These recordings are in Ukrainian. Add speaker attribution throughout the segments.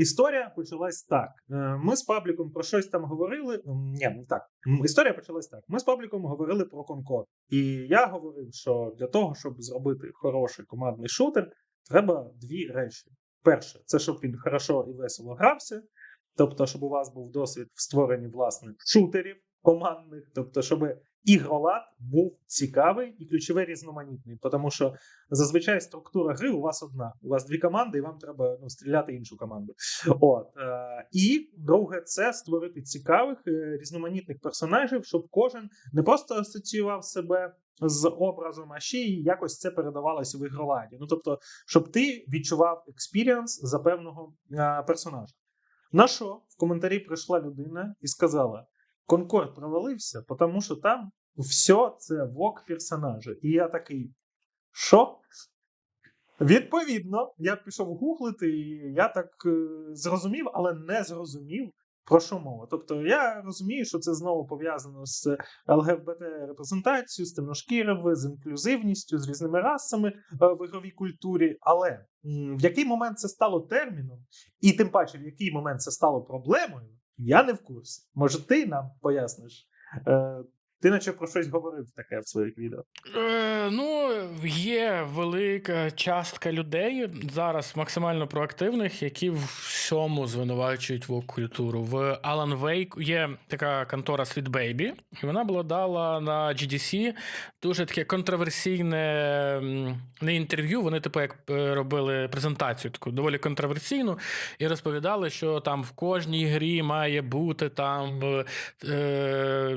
Speaker 1: Історія почалась так. Е, Ми з Пабліком про щось там говорили. Ні, не так. Історія почалась так. Ми з Пабліком говорили про Конкорд. І я говорив, що для того, щоб зробити хороший командний шутер, треба дві речі. Перше, це щоб він хорошо і весело грався. Тобто, щоб у вас був досвід в створенні власних шутерів командних, тобто, щоб ігролад був цікавий і ключове різноманітний. Тому що зазвичай структура гри у вас одна. У вас дві команди, і вам треба ну, стріляти іншу команду. От е, і друге, це створити цікавих е, різноманітних персонажів, щоб кожен не просто асоціював себе з образом, а ще й якось це передавалося в ігроладі. Ну тобто, щоб ти відчував експіріанс за певного е, персонажа. На що в коментарі прийшла людина і сказала: Конкорд провалився, тому що там все це вок персонажа. І я такий. Що? Відповідно, я пішов гуглити, і я так е, зрозумів, але не зрозумів, про що мова. Тобто я розумію, що це знову пов'язано з ЛГБТ-репрезентацією, з темношкірими, з інклюзивністю, з різними расами е, в ігровій культурі. Але м, в який момент це стало терміном, і тим паче, в який момент це стало проблемою, я не в курсі. Може, ти нам поясниш? Е, ти наче про щось говорив таке в своїх відео.
Speaker 2: Е, ну, є велика частка людей зараз максимально проактивних, які в всьому звинувачують вок культуру. В Alan Wake є така контора Sweet Baby, і вона була дала на GDC дуже таке контроверсійне не інтерв'ю. Вони, типу, як е, робили презентацію, таку доволі контроверсійну, і розповідали, що там в кожній грі має бути там е, е,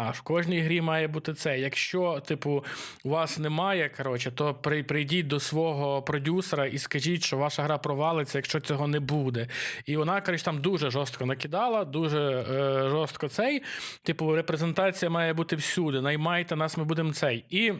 Speaker 2: гей-персонаж, в кожній грі має бути це. Якщо, типу, у вас немає, коротше, то при, прийдіть до свого продюсера і скажіть, що ваша гра провалиться, якщо цього не буде. І вона, коротше, там дуже жорстко накидала, дуже е, жорстко цей. Типу, репрезентація має бути всюди. Наймайте нас, ми будемо цей. І.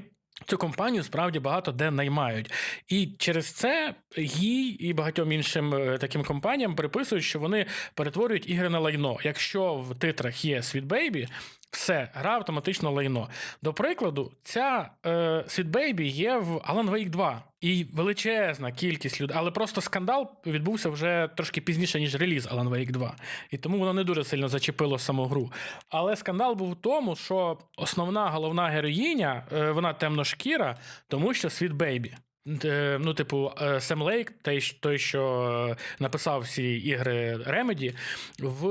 Speaker 2: Цю компанію справді багато де наймають, і через це їй і багатьом іншим е, таким компаніям приписують, що вони перетворюють ігри на лайно. Якщо в титрах є Sweet Baby, все, гра автоматично лайно. До прикладу, ця е, Sweet Baby є в Alan Wake 2. І величезна кількість людей, але просто скандал відбувся вже трошки пізніше, ніж реліз Alan Wake 2. І тому воно не дуже сильно зачепило саму гру. Але скандал був в тому, що основна головна героїня, е, вона темношкіра, тому що світ Baby. Е, Ну, типу, е, Сем Лейк, той, що- е, написав всі ігри Remedy, в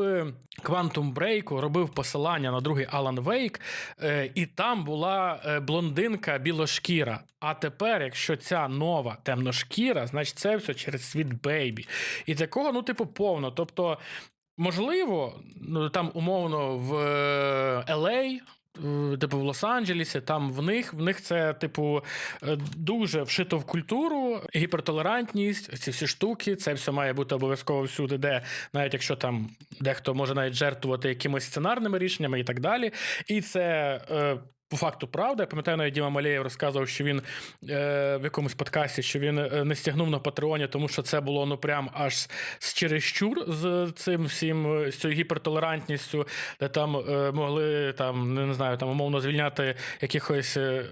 Speaker 2: Quantum Break робив посилання на другий Wake, е, і там була блондинка білошкіра. А тепер, якщо ця нова темношкіра, значить це все через Sweet Baby. І такого, ну, типу, повно. Тобто, можливо, ну там умовно в LA. Е, Типу в Лос-Анджелесі, там в них в них це, типу, е, дуже вшито в культуру, гіпертолерантність, ці всі штуки. Це все має бути обов'язково всюди, де навіть якщо там дехто може навіть жертвувати якимись сценарними рішеннями і так далі. І це. По факту правда, я пам'ятаю, навіть Діма Малеєв розказував, що він е, в якомусь подкасті, що він е, не стягнув на Патреоні, тому що це було ну прям аж з чересчур з цим всім е, з цією гіпертолерантністю, де там е, могли там не знаю, там умовно звільняти якихось е,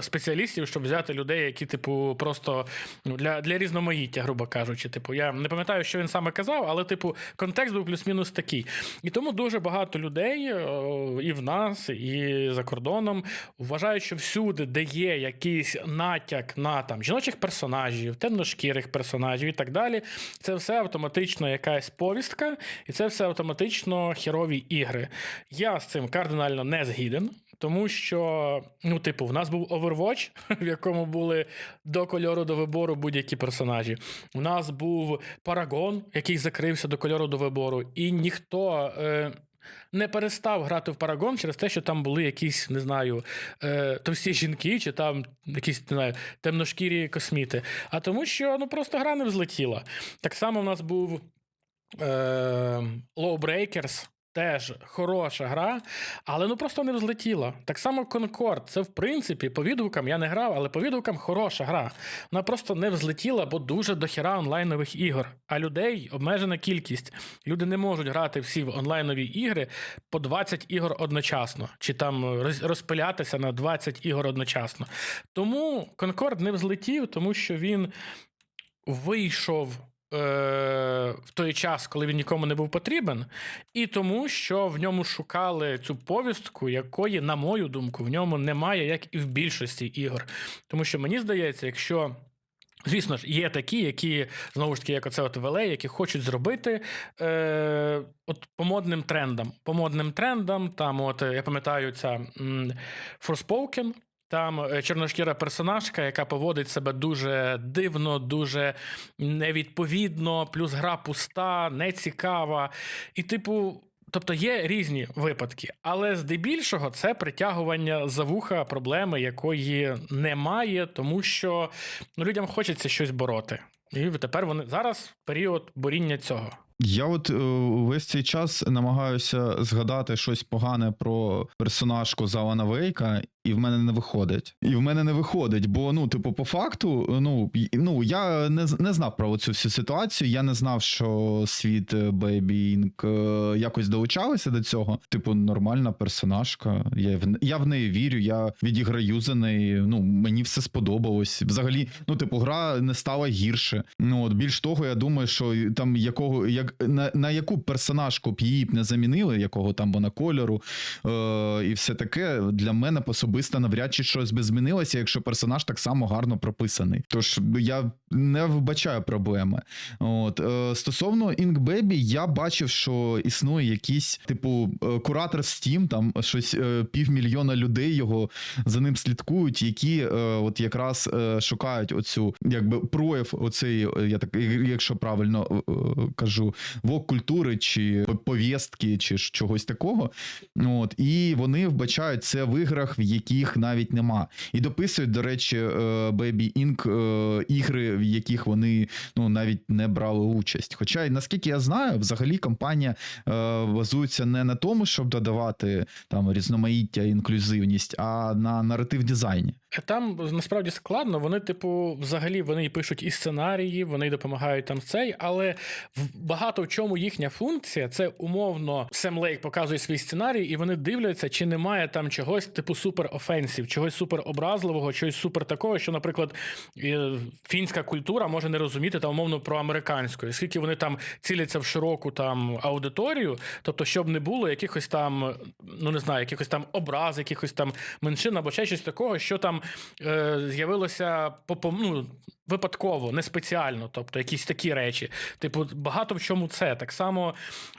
Speaker 2: спеціалістів, щоб взяти людей, які, типу, просто ну для, для різноманіття, грубо кажучи. Типу, я не пам'ятаю, що він саме казав, але типу контекст був плюс-мінус такий. І тому дуже багато людей о, і в нас, і за кордоном вважають, що всюди, де є якийсь натяк на там жіночих персонажів, темношкірих персонажів і так далі, це все автоматично якась повістка, і це все автоматично херові ігри. Я з цим кардинально не згіден. Тому що, ну, типу, в нас був Overwatch, в якому були до кольору до вибору будь-які персонажі. У нас був Paragon, який закрився до кольору до вибору, і ніхто. Е, не перестав грати в Парагон через те, що там були якісь, не знаю, е, товсті жінки, чи там якісь не знаю, темношкірі косміти. А тому, що ну просто гра не взлетіла. Так само в нас був Лоу Lawbreakers. Теж хороша гра, але ну просто не взлетіла. Так само Concord. Це в принципі по відгукам я не грав, але по відгукам хороша гра. Вона просто не взлетіла, бо дуже дохіра онлайнових ігор. А людей обмежена кількість. Люди не можуть грати всі в онлайнові ігри по 20 ігор одночасно, чи там розпилятися на 20 ігор одночасно. Тому Concord не взлетів, тому що він вийшов в той час, коли він нікому не був потрібен, і тому, що в ньому шукали цю повістку, якої, на мою думку, в ньому немає, як і в більшості ігор. Тому що мені здається, якщо. Звісно ж, є такі, які знову ж таки, як оце от VLA, які хочуть зробити е, от по модним трендам. По модним трендам, там, от я пам'ятаю, ця Forspoken, там е, чорношкіра персонажка, яка поводить себе дуже дивно, дуже невідповідно, плюс гра пуста, нецікава. І, типу. Тобто є різні випадки, але здебільшого це притягування за вуха проблеми, якої немає, тому що ну, людям хочеться щось бороти. І тепер вони зараз період боріння цього.
Speaker 3: Я от е, весь цей час намагаюся згадати щось погане про персонажку з Алана Вейка, і в мене не виходить. І в мене не виходить, бо ну, типу, по факту, ну, ну я не, не знав про цю всю ситуацію. Я не знав, що світ е, Inc. е, якось долучалися до цього. Типу, нормальна персонажка. Я в, я в неї вірю, я відіграю за неї. Ну, мені все сподобалось. Взагалі, ну, типу, гра не стала гірше. Ну, от більш того, я думаю, що там якого як на, на яку персонажку б її б не замінили, якого там вона кольору, е, і все таке для мене особисто навряд чи щось би змінилося, якщо персонаж так само гарно прописаний. Тож я не вбачаю проблеми. От е, стосовно Ink я бачив, що існує якийсь типу е, куратор в Steam, там щось е, півмільйона людей його за ним слідкують, які от якраз шукають оцю якби прояв оцеї, е, я так, якщо правильно кажу, вок культури чи повістки, чи чогось такого. От і вони вбачають це в іграх, в яких навіть нема. І дописують, до речі, е, Baby Inc. е, ігри, в яких вони ну навіть не брали участь. Хоча, наскільки я знаю, взагалі компанія е, базується не на тому, щоб додавати там різноманіття, інклюзивність, а на наратив дизайні.
Speaker 2: Там насправді складно. Вони, типу, взагалі вони пишуть і сценарії, вони допомагають там цей, але багато в чому їхня функція це умовно Сем Лейк показує свій сценарій, і вони дивляться, чи немає там чогось типу супер офенсів, чогось супер образливого, чогось супер такого, що, наприклад, е, фінська культура може не розуміти там умовно про американську. І Скільки вони там ціляться в широку там аудиторію, тобто, щоб не було якихось там, ну не знаю, якихось там образ, якихось там меншин або ще щось такого, що там е, з'явилося ну, випадково, не спеціально, тобто якісь такі речі. Типу, багато в чому це. Так само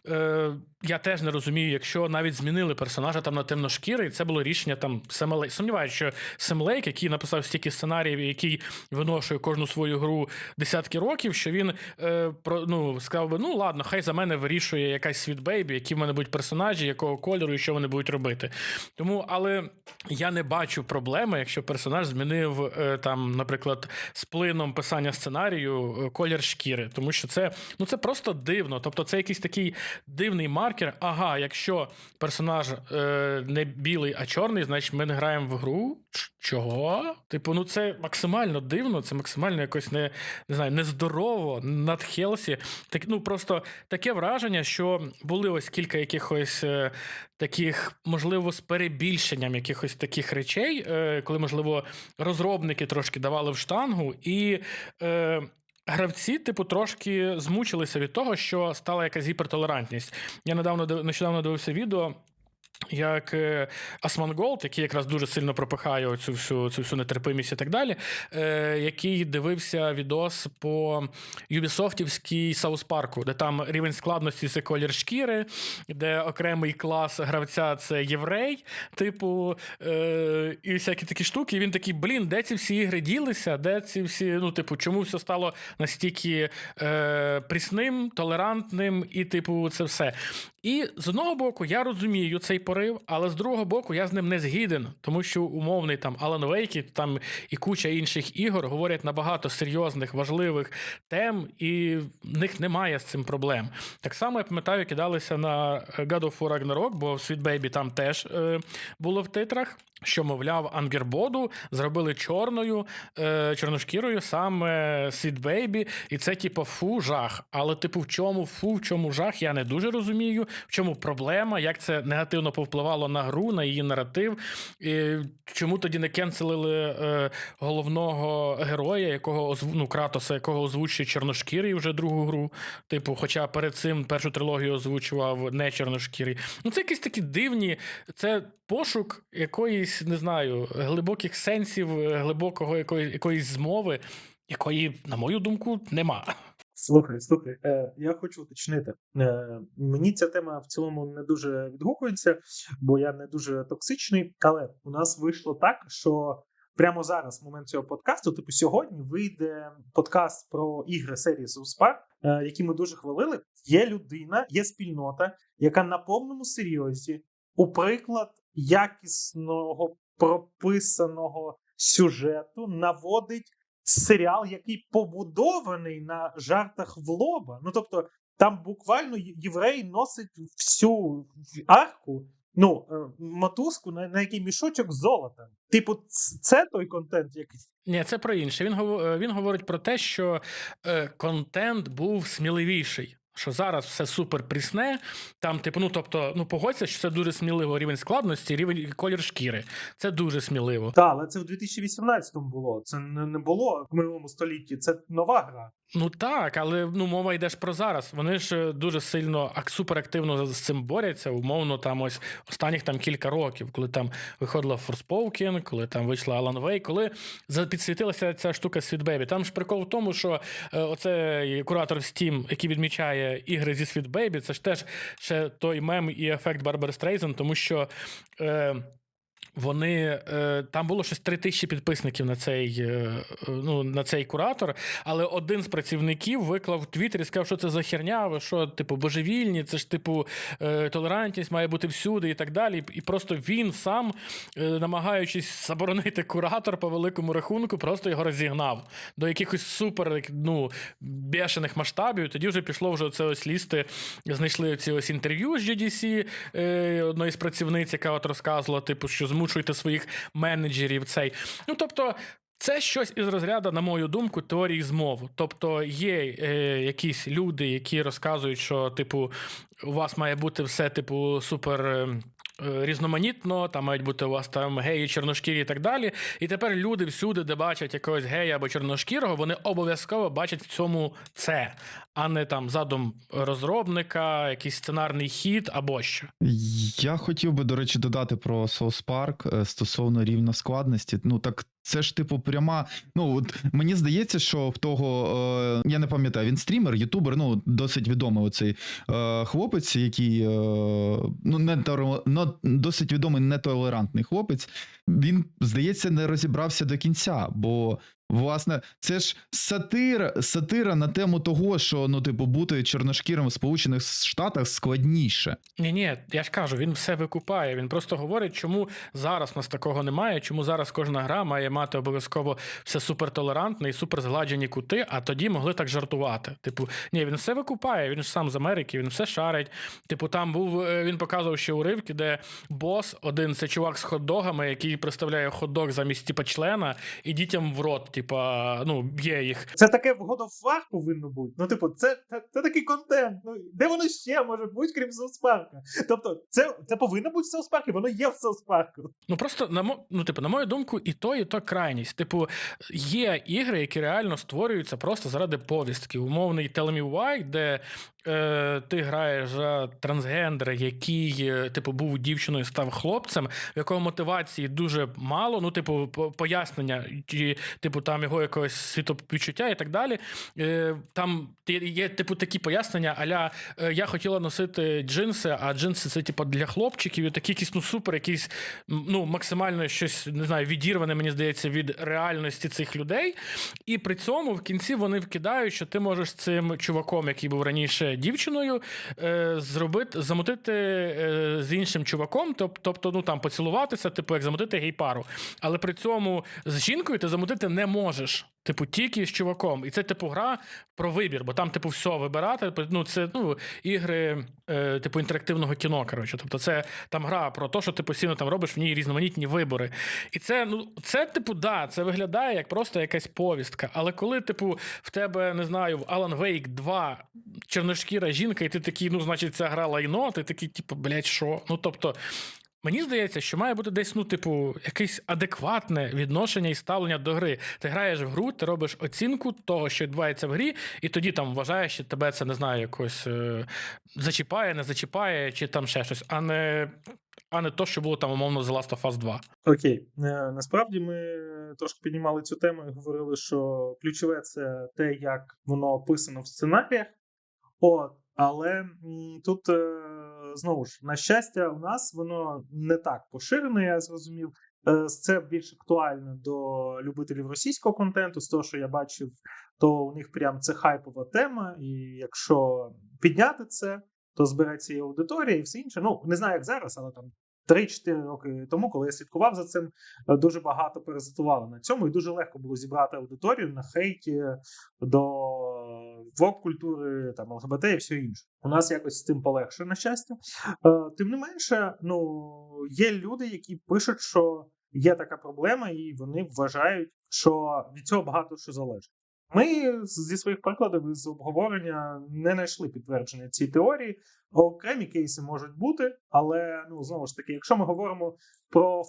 Speaker 2: е, я теж не розумію, якщо навіть змінили персонажа там на темношкірий, це було рішення там Семелей. Сумніваюся, що Семлейк, який написав стільки сценаріїв, який виношує кожну свою гру десятки років, що він е, про, ну, сказав би, ну ладно, хай за мене вирішує якась світбейбі, які в мене будуть персонажі, якого кольору і що вони будуть робити. Тому, але я не бачу проблеми, якщо персонаж змінив е, там, наприклад, з плином писання сценарію е, колір шкіри, тому що це ну це просто дивно. Тобто, це якийсь такий дивний маркер. Ага, якщо персонаж е, не білий, а чорний, значить ми не граємо в гру. Чого? Типу, ну це максимально дивно, це максимально якось не, не знаю, нездорово, надхелсі. Так, ну просто таке враження, що були ось кілька якихось е, таких, можливо, з перебільшенням якихось таких речей, е, коли, можливо, розробники трошки давали в штангу, і е, гравці, типу, трошки змучилися від того, що стала якась гіпертолерантність. Я недавно нещодавно дивився відео. Як е, Асманголд, який якраз дуже сильно пропихає цю всю, цю всю нетерпимість і так далі, е, який дивився відос по Юбісофтівській Саус Парку, де там рівень складності це колір шкіри, де окремий клас гравця це єврей, типу, е, і всякі такі штуки. І він такий, блін, де ці всі ігри ділися? Де ці всі, ну, типу, чому все стало настільки е, прісним, толерантним, і, типу, це все. І з одного боку, я розумію цей порив, але з другого боку, я з ним не згіден, тому що умовний там Alan Wake і там і куча інших ігор говорять на багато серйозних, важливих тем, і в них немає з цим проблем. Так само я пам'ятаю, кидалися на God of War Ragnarok, бо Sweet Baby там теж е, було в титрах. Що, мовляв, Ангербоду зробили чорною, е, чорношкірою саме Світ Бейбі, і це, типу, фу, жах. Але, типу, в чому фу, в чому жах, я не дуже розумію. В чому проблема, як це негативно повпливало на гру, на її наратив. І чому тоді не кенселили е, головного героя, якого озву- ну, Кратоса, якого озвучує чорношкірий вже другу гру. Типу, хоча перед цим першу трилогію озвучував не чорношкірий. Ну, це якісь такі дивні. Це пошук якоїсь, не знаю, глибоких сенсів, глибокого якої, якоїсь змови, якої, на мою думку, нема.
Speaker 1: Слухай, слухай, е, я хочу уточнити. Е, мені ця тема в цілому не дуже відгукується, бо я не дуже токсичний. Але у нас вийшло так, що прямо зараз, в момент цього подкасту, типу сьогодні, вийде подкаст про ігри серії Park, е, які ми дуже хвалили. Є людина, є спільнота, яка на повному серйозі, у приклад якісного прописаного сюжету наводить серіал, який побудований на жартах в лоба. Ну тобто, там буквально єврей носить всю арку. Ну, е, мотузку, на, на який мішочок золота. Типу, це той контент, який.
Speaker 2: Ні, це про інше. Він, е, він говорить про те, що е, контент був сміливіший. Що зараз все супер прісне. Там, типу, ну тобто, ну погодься, що це дуже сміливо рівень складності, рівень колір шкіри. Це дуже сміливо.
Speaker 1: Так, але це в 2018-му було. Це не було в минулому столітті. Це нова гра.
Speaker 2: Ну так, але ну мова йде ж про зараз. Вони ж е, дуже сильно ак- суперактивно з цим борються. Умовно, там ось останніх там кілька років, коли там виходила Forspoken, коли там вийшла Alan Wake, коли підсвітилася ця штука Baby. Там ж прикол в тому, що е, оцей куратор Steam, який відмічає ігри зі Baby, це ж теж ще той мем і ефект Барбари Стрейзен, тому що. Е, вони е, там було щось три тисячі підписників на цей, е, е, ну, на цей куратор, але один з працівників виклав в і сказав, що це за херня, ви що, типу, божевільні, це ж типу толерантність має бути всюди і так далі. І просто він сам, намагаючись заборонити куратор по великому рахунку, просто його розігнав до якихось супер ну, бешених масштабів. Тоді вже пішло вже це ось лізти, знайшли ці ось інтерв'ю з GDC, одної з працівниць, яка от розказувала, типу, що змушуйте своїх менеджерів цей. Ну тобто. Це щось із розряду, на мою думку, теорії змов. Тобто є е, якісь люди, які розказують, що, типу, у вас має бути все, типу, супер. е, Різноманітно, там мають бути у вас там геї, чорношкірі і так далі. І тепер люди всюди, де бачать якогось гея або чорношкірого, вони обов'язково бачать в цьому це, а не там задум розробника, якийсь сценарний хід або що.
Speaker 3: Я хотів би, до речі, додати про South Park е, стосовно рівня складності. Ну так це ж типу пряма. Ну от мені здається, що в того е, я не пам'ятаю, він стрімер, ютубер, ну досить відомий оцей е, хлопець, який е, ну не но- досить відомий нетолерантний хлопець. Він здається не розібрався до кінця, бо. Власне, це ж сатира, сатира на тему того, що ну, типу, бути чорношкірим в Сполучених Штатах складніше.
Speaker 2: Ні, ні, я ж кажу, він все викупає. Він просто говорить, чому зараз нас такого немає, чому зараз кожна гра має мати обов'язково все супертолерантне і суперзгладжені кути, а тоді могли так жартувати. Типу, ні, він все викупає, він ж сам з Америки, він все шарить. Типу, там був е, він показував ще уривки, де бос один це чувак з хот-догами, який представляє хот-дог замість типа члена, і дітям в рот, типа, ну, б'є їх.
Speaker 1: Це таке в God of War повинно бути. Ну, типу, це, це, це такий контент. Ну, де воно ще може бути, крім Park? Тобто, це, це повинно бути в і воно є в Park.
Speaker 2: Ну просто на ну, типу, на мою думку, і то, і то крайність. Типу, є ігри, які реально створюються просто заради повістки. Умовний Tell Me Why, де е, ти граєш за трансгендера, який, е, типу, був дівчиною, став хлопцем, в якого мотивації дуже мало. Ну, типу, пояснення, чи, типу, там його якогось світовідчуття і так далі. Е, там є, типу, такі пояснення, аля е, я хотіла носити джинси, а джинси це, типу, для хлопчиків, і такі якісь ну супер, якісь ну, максимально щось не знаю, відірване, мені здається, від реальності цих людей. І при цьому в кінці вони вкидають, що ти можеш цим чуваком, який був раніше дівчиною, е, зробити, замутити е, з іншим чуваком, тобто, ну там поцілуватися, типу, як замутити гей-пару. Але при цьому з жінкою ти замутити не можеш. Типу, тільки з чуваком. І це, типу, гра про вибір, бо там, типу, все вибирати. Ну, це ну, ігри, е, типу, інтерактивного кіно. Коротше. Тобто, це там гра про те, що ти постійно там робиш в ній різноманітні вибори. І це, ну, це, типу, да, це виглядає як просто якась повістка. Але коли, типу, в тебе, не знаю, в Alan Wake 2 чорношкіра жінка, і ти такий, ну, значить, ця гра лайно, ти такий, типу, блядь, що? Ну, тобто. Мені здається, що має бути десь, ну, типу, якесь адекватне відношення і ставлення до гри. Ти граєш в гру, ти робиш оцінку того, що відбувається в грі, і тоді там вважаєш, що тебе це не знаю, якось е, зачіпає, не зачіпає, чи там ще щось, а не, а не то, що було там умовно The Last of Us 2.
Speaker 1: Окей, Е, насправді ми трошки піднімали цю тему і говорили, що ключове це те, як воно описано в сценаріях. От, але тут е, знову ж, на щастя, у нас воно не так поширене, я зрозумів. Е, Це більш актуально до любителів російського контенту. З того, що я бачив, то у них прям це хайпова тема. І якщо підняти це, то збереться і аудиторія, і все інше. Ну, не знаю, як зараз, але там 3-4 роки тому, коли я слідкував за цим, е, дуже багато перезатували на цьому, і дуже легко було зібрати аудиторію на хейті до вок-культури, там ЛГБТ і все інше. У нас якось з цим полегше, на щастя. Е, Тим не менше, ну є люди, які пишуть, що є така проблема, і вони вважають, що від цього багато що залежить. Ми зі своїх прикладів з обговорення не знайшли підтвердження цій теорії. Окремі кейси можуть бути, але ну знову ж таки, якщо ми говоримо про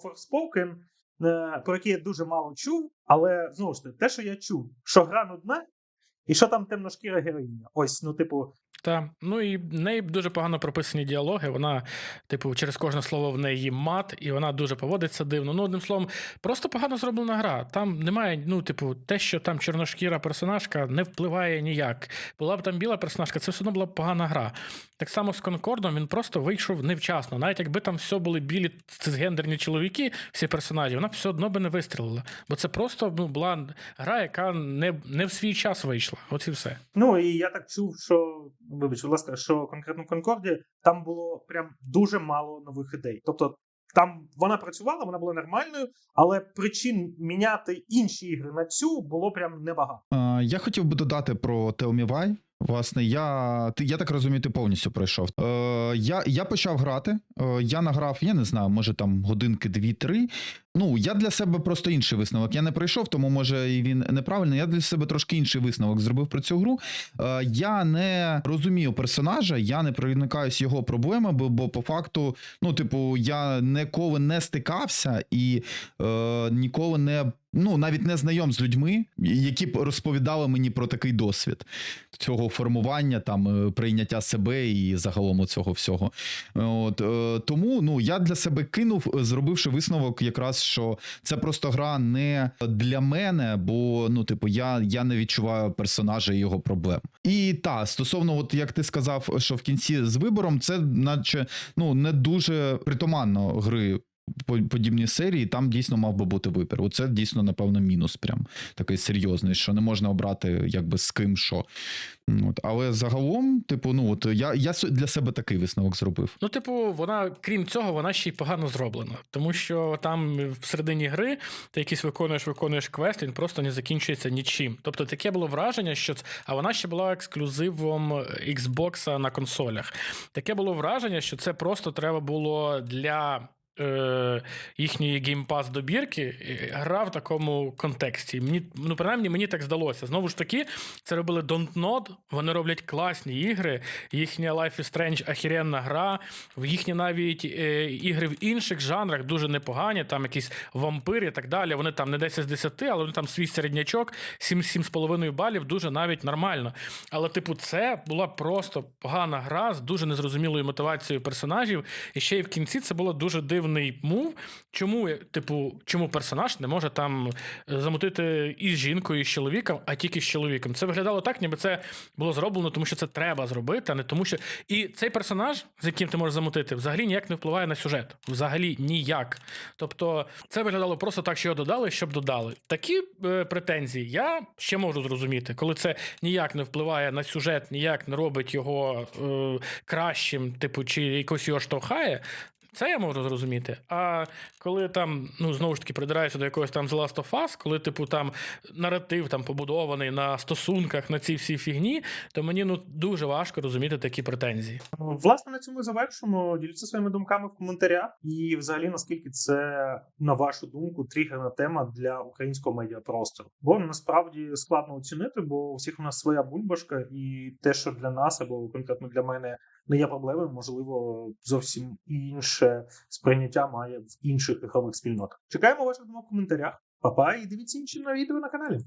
Speaker 1: е, про який я дуже мало чув, але знову ж таки, те, що я чув, що гра нудна, і що там темношкіра героїня. Ось, ну, типу,
Speaker 2: Та, ну і в неї дуже погано прописані діалоги. Вона, типу, через кожне слово в неї мат, і вона дуже поводиться дивно. Ну, одним словом, просто погано зроблена гра. Там немає, ну, типу, те, що там чорношкіра персонажка не впливає ніяк. Була б там біла персонажка, це все одно була б погана гра. Так само з Конкордом він просто вийшов невчасно. Навіть якби там все були білі цисгендерні чоловіки, всі персонажі, вона б все одно би не вистрілила. Бо це просто ну, була гра, яка не, не в свій час вийшла. От і все.
Speaker 1: Ну і я так чув, що вибач, будь ласка, що конкретно в Конкорді там було прям дуже мало нових ідей. Тобто там вона працювала, вона була нормальною, але причин міняти інші ігри на цю було прям небагато.
Speaker 3: Я хотів би додати про Tell Me. Власне, я, ти, я так розумію, ти повністю пройшов. Е, я, я почав грати. Е, я награв, я не знаю, може там годинки 2-3. Ну, я для себе просто інший висновок. Я не пройшов, тому може і він неправильний. Я для себе трошки інший висновок зробив про цю гру. Е, я не розумію персонажа, я не проникаюсь його проблемами, бо, бо по факту, ну, типу, я ніколи не стикався і е, ніколи не. Ну, навіть не знайом з людьми, які б розповідали мені про такий досвід цього формування, там е, прийняття себе і загалом цього всього. От е, тому ну я для себе кинув, е, зробивши висновок, якраз що це просто гра не для мене, бо ну, типу, я, я не відчуваю персонажа і його проблем. І та стосовно, от як ти сказав, що в кінці з вибором, це наче ну не дуже притаманно гри. По- Подібні серії, там дійсно мав би бути вибір. Оце дійсно, напевно, мінус, прям такий серйозний, що не можна обрати якби з ким що. От. Але загалом, типу, ну от я, я для себе такий висновок зробив.
Speaker 2: Ну, типу, вона, крім цього, вона ще й погано зроблена. Тому що там всередині гри ти якийсь виконуєш, виконуєш квест, він просто не закінчується нічим. Тобто таке було враження, що ц- а вона ще була ексклюзивом Xbox на консолях. Таке було враження, що це просто треба було для. Е, їхньої геймпас добірки е, гра в такому контексті. Мені, ну, принаймні, мені так здалося. Знову ж таки, це робили Dontnod, вони роблять класні ігри. Їхня Life is Strange ахіренна гра. Їхні навіть е, ігри в інших жанрах дуже непогані, там якісь вампири і так далі. Вони там не 10 з 10, але вони там свій середнячок, 7-7,5 балів, дуже навіть нормально. Але, типу, це була просто погана гра з дуже незрозумілою мотивацією персонажів. І ще й в кінці це було дуже дивно дивний мув. Чому, типу, чому персонаж не може там е, замутити і з жінкою, і з чоловіком, а тільки з чоловіком? Це виглядало так, ніби це було зроблено, тому що це треба зробити, а не тому, що. І цей персонаж, з яким ти можеш замутити, взагалі ніяк не впливає на сюжет. Взагалі ніяк. Тобто, це виглядало просто так, що його додали, щоб додали. Такі е, претензії я ще можу зрозуміти, коли це ніяк не впливає на сюжет, ніяк не робить його е, кращим, типу, чи якось його штовхає. Це я можу зрозуміти. А коли там, ну знову ж таки, придирається до якогось там The Last of Us, коли, типу, там наратив там побудований на стосунках, на цій всій фігні, то мені ну дуже важко розуміти такі претензії.
Speaker 1: Власне, на цьому завершимо. Діліться своїми думками в коментарях. І, взагалі, наскільки це, на вашу думку, тригерна тема для українського медіапростору. Бо насправді складно оцінити, бо у всіх у нас своя бульбашка, і те, що для нас або конкретно для мене не є проблемою, можливо, зовсім інше сприйняття має в інших ігрових спільнотах. Чекаємо ваших думок в коментарях. Па-па і дивіться інші на відео на каналі.